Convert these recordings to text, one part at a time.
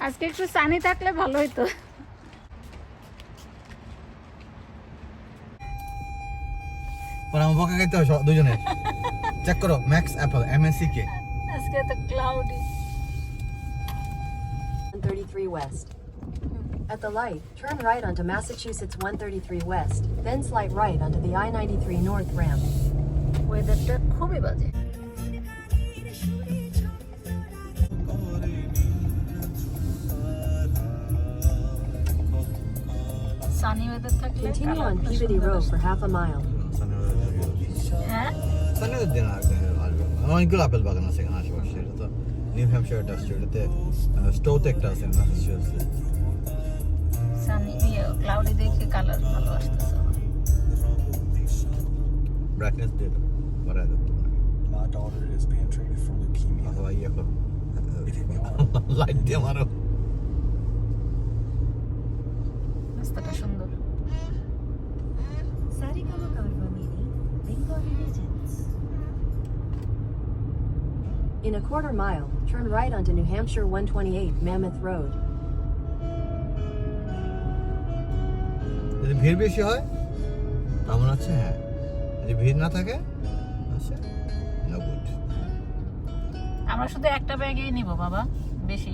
আজকে একটু সানি থাকলে ভালো হতো পরে আমার বকা খাইতে হবে সব- দুজনের চেক করো ম্যাক্স অ্যাপল এমএসসি কে আজকে তো cloudy 133 West. At the light, turn right onto Massachusetts 133 West, then slide right onto the I 93 North ramp. ওয়েদারটা খুবই বাজে সানি ওয়েদার থাকলে Continue on কালারটা Peabody সুন্দর Road আসে। for half a mile. হ্যাঁ সানিদের দিন আসবে আসবে অনেকগুলো আপেল বাগান আছে এখানে আশেপাশে এটা তো নিউ হ্যাম্পশায়ারটা আসছে এটাতে স্টোতে একটা আছে ম্যাসাচুসেটসে সানি ইয়ে ক্লাউডি দেখে কালার ভালো আসতেছে ব্রাইটনেস দিয়ে দেবো বাড়ায় দেবো My daughter is being treated for leukemia. অথবা ইয়ে করো It hit me hard. Light দিয়ে মারো রাস্তাটা সুন্দর. In a quarter mile, turn right onto New Hampshire 128 Mammoth Road. যদি ভিড় বেশি হয় তেমন হচ্ছে হ্যাঁ যদি ভিড় না থাকে আচ্ছা না গুড আমরা শুধু একটা ব্যাগেই নিব বাবা বেশি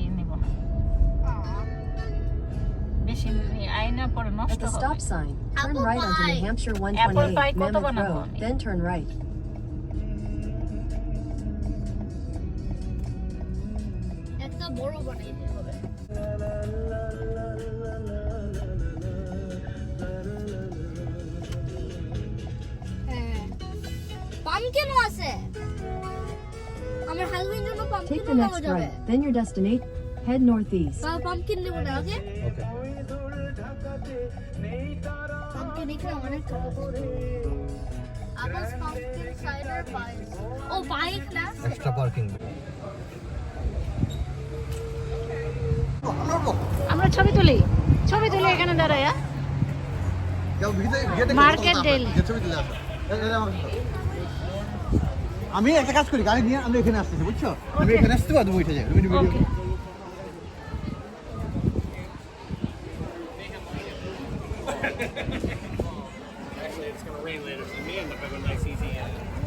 নিব না বেশি নি- আইনা পরে At নষ্ট the হবে stop sign, turn Apple right onto New pie. Hampshire Apple pie 128 কত Mammoth বানাবো Road, আমি? then turn right. একটা বড় বানাইতে হবে হ্যাঁ পামকিনও আছে আমার হাজবেন্ড জন্য পামকিন Take the নেওয়া next যাবে right, then your destination. Head northeast. তাহলে পামকিন নেব না ওকে ওকে পামকিন অনেক সাইডার ও বাইক না? এক্সট্রা পার্কিং আমরা ছবি তুলি। ছবি তুলি এখানে দাঁড়ায়? Market daily. আমি একটা কাজ করি গাড়ি নিয়ে আমি এখানে আসতেছি বুঝছ? আমি এখানে আসতে পারব উঠে যাই তুমি video rain later, so me end up a nice easy end.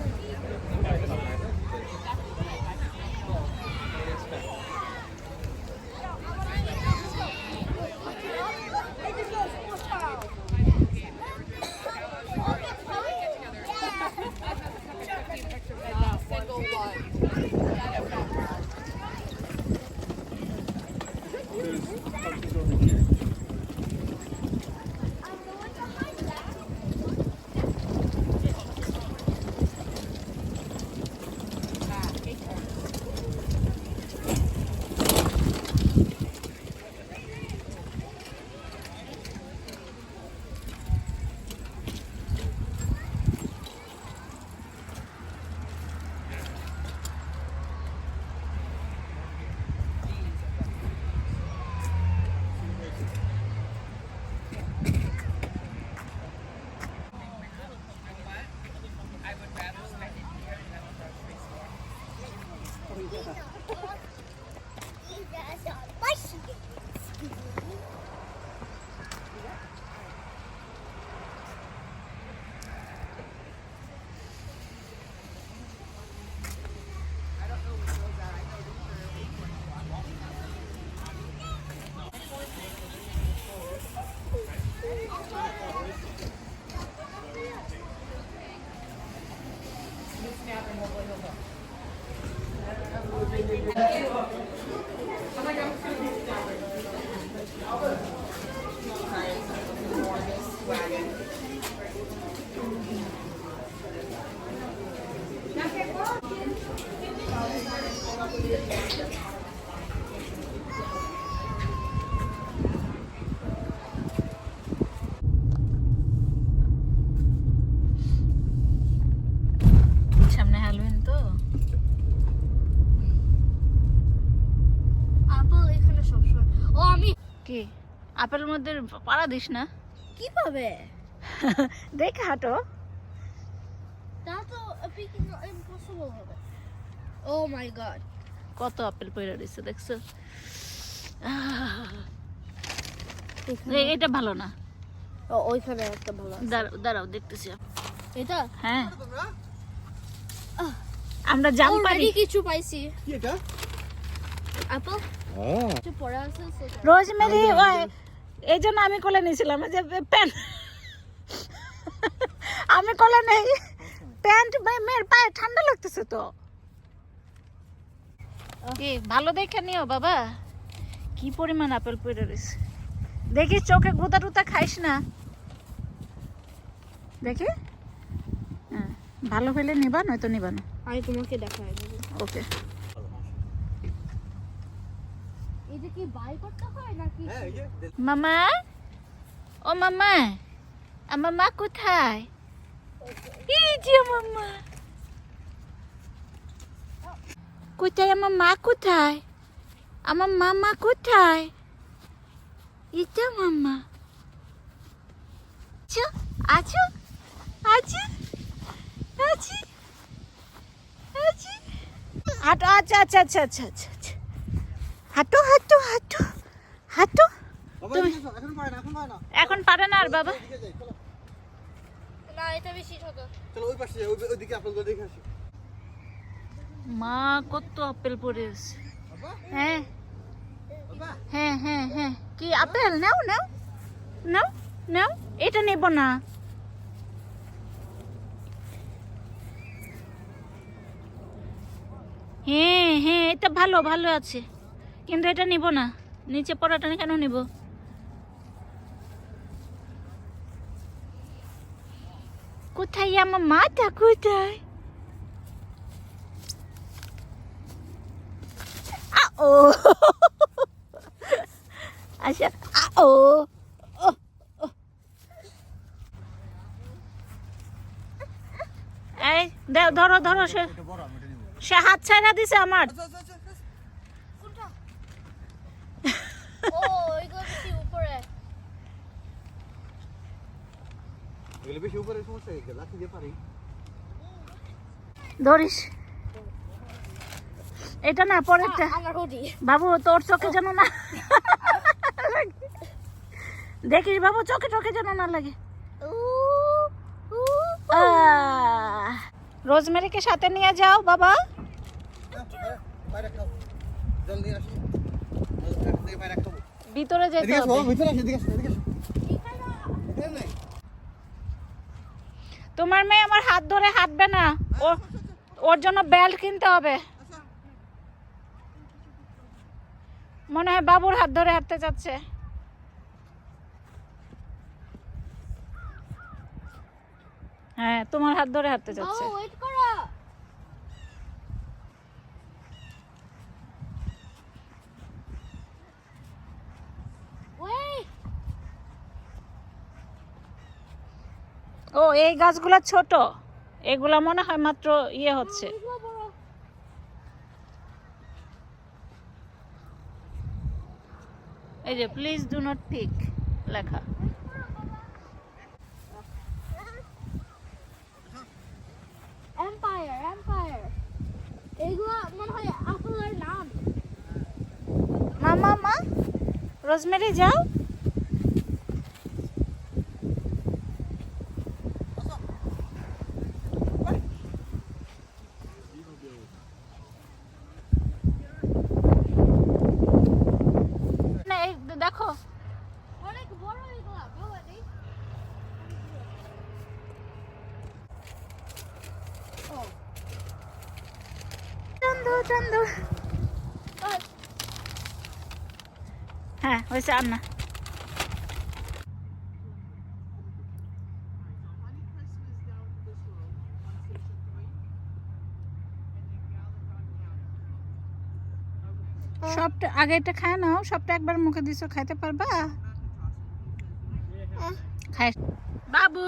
কি? আপেল মধ্যে পাড়া দিস না। কীভাবে? দেখে হাঁটো। তা তো ইম্পসিবল হবে। ও মাই গড কত আপেল পড়ে রয়েছে দেখছ? এটা ভালো না। ওইখানে একটা ভালো দাঁড়াও দাঁড়াও দেখতেছি। এটা? হ্যাঁ। আমরা জাম পারি কিছু পাইছি। কি এটা? আপেল কিছু পড়ে আছে রোজমেরি এই জন্য আমি কোলে নিয়েছিলাম যে প্যান্ট। আমি কোলে নেই। প্যান্ট মেয়ের পায়ে ঠান্ডা লাগতেছে তো। কি ভালো দেখে নিও বাবা। কি পরিমাণ আপেল পড়ে রয়েছে দেখিস চোখে গুতা টুতা খাইস না? দেখি। হ্যাঁ ভালো হইলে নিবা নয়তো নিবা না। আমি তোমাকে দেখাই দেবো। ওকে। এটা কি বাই করতে হয় নাকি? হ্যাঁ এই যে মামা? ও মামা আমার মা কোথায়? এই যে মামা। কোথায় আমার মা কোথায়? আমার মামা কোথায়? এটা মামা। আছো আছো? আছো। আছি। আছি। হাঁটো আচ্ছা আচ্ছা আচ্ছা আচ্ছা আচ্ছা আচ্ছা। হাঁটো হাঁটো হাঁটো হাঁটো। তুমি- এখন পারে না আর বাবা। চলো। না এটা বেশি ছোট চলো ওই পাশে ওই ওইদিকে আপেলগুলো দেখে আসি। মা কত আপেল পড়ে আছে। হ্যাঁ। হ্যাঁ হ্যাঁ হ্যাঁ। কি আপেল? নাও নাও। নাও নাও। এটা নেব না। হ্যাঁ হ্যাঁ এটা ভালো ভালো আছে। কিন্তু এটা নিব না। নিচে পড়াটা কেন নিব? কোথায় আমার মাটা কোথায়? ও। আচ্ছা ও এই ধরো ধরো সে সে হাত ছাড়া দিছে আমার। আচ্ছা আচ্ছা আচ্ছা ধরিস। এটা না পরেরটা। বাবু তোর চোখে যেন না দেখিস বাবু চোখে চোখে যেন না লাগে। রোজমেরিকে সাথে নিয়ে যাও বাবা। ভিতরে যেতে। তোমার মেয়ে আমার হাত ধরে হাঁটবে না। ও ওর জন্য বেল্ট কিনতে হবে। মনে হয় বাবুর হাত ধরে হাঁটতে যাচ্ছে। হ্যাঁ তোমার হাত ধরে হাঁটতে যাচ্ছে। ও এই গাছগুলা ছোট। এগুলা মনে হয় মাত্র ইয়ে হচ্ছে এগুলো বড় এই যে প্লিজ ডু নট পিক লেখা। এম্পায়ার এম্পায়ার এগুলো মনে হয় আপেলের নাম। মামা মা মা রোজমেরি যাও না এই দেখো অনেক বড় এগুলো বাবা দেখ চন্দু চন্দু হ্যাঁ হয়েছে আর না। সবটা আগে এটা খায় সবটা একবার মুখে দিছো, খাইতে পারবা? বাবু!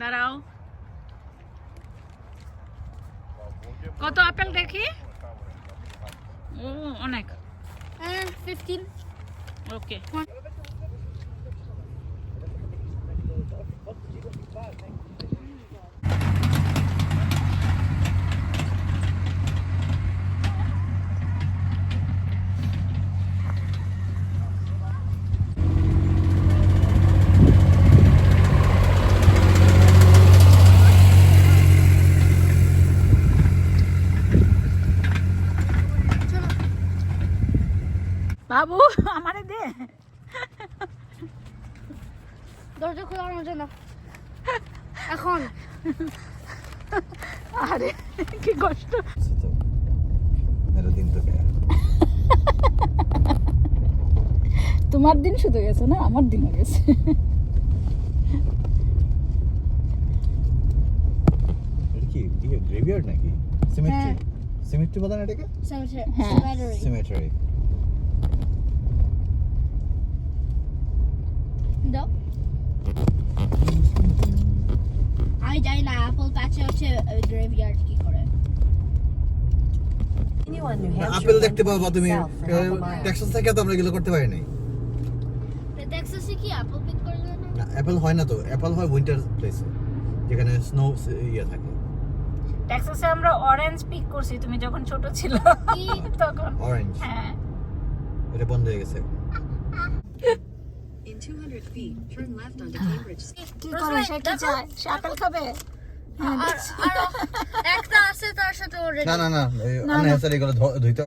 দাঁড়াও। কত আপেল দেখি? ও অনেক। ফিফটিন ওকে বাবু আমারে দে দরজা খোলানোর জন্য এখন আরে কি কষ্ট। তোমার দিন শুধু গেছে না আমার দিনও গেছে। এটা কি গ্রেভিয়ার্ড নাকি? সিমেট্রি সিমেট্রি বলেন এটাকে? Cemetery. সিমেট্রি আমি জানি না অ্যাপল প্যাচে হচ্ছে গ্রেভিয়ার্ড কি করে? আপেল দেখতে পাবা তুমি 150 south for half a mile. Texas থেকে তো আমরা এগুলো করতে পারি নাই। টেক্সাসে কি অ্যাপল পিক করে না? অ্যাপেল হয় না তো। অ্যাপল হয় উইন্টার প্লেসে যেখানে স্নো ইয়ে থাকে। টেক্সাসে আমরা অরেঞ্জ পিক করছি তুমি যখন ছোট ছিল তখন। অরেঞ্জ হ্যাঁ। এটা বন্ধ হয়ে গেছে। কি করে সে কি চায় সে আপেল খাবে আর আর একটা আছে তার সাথে ওরে না না না ধুইতে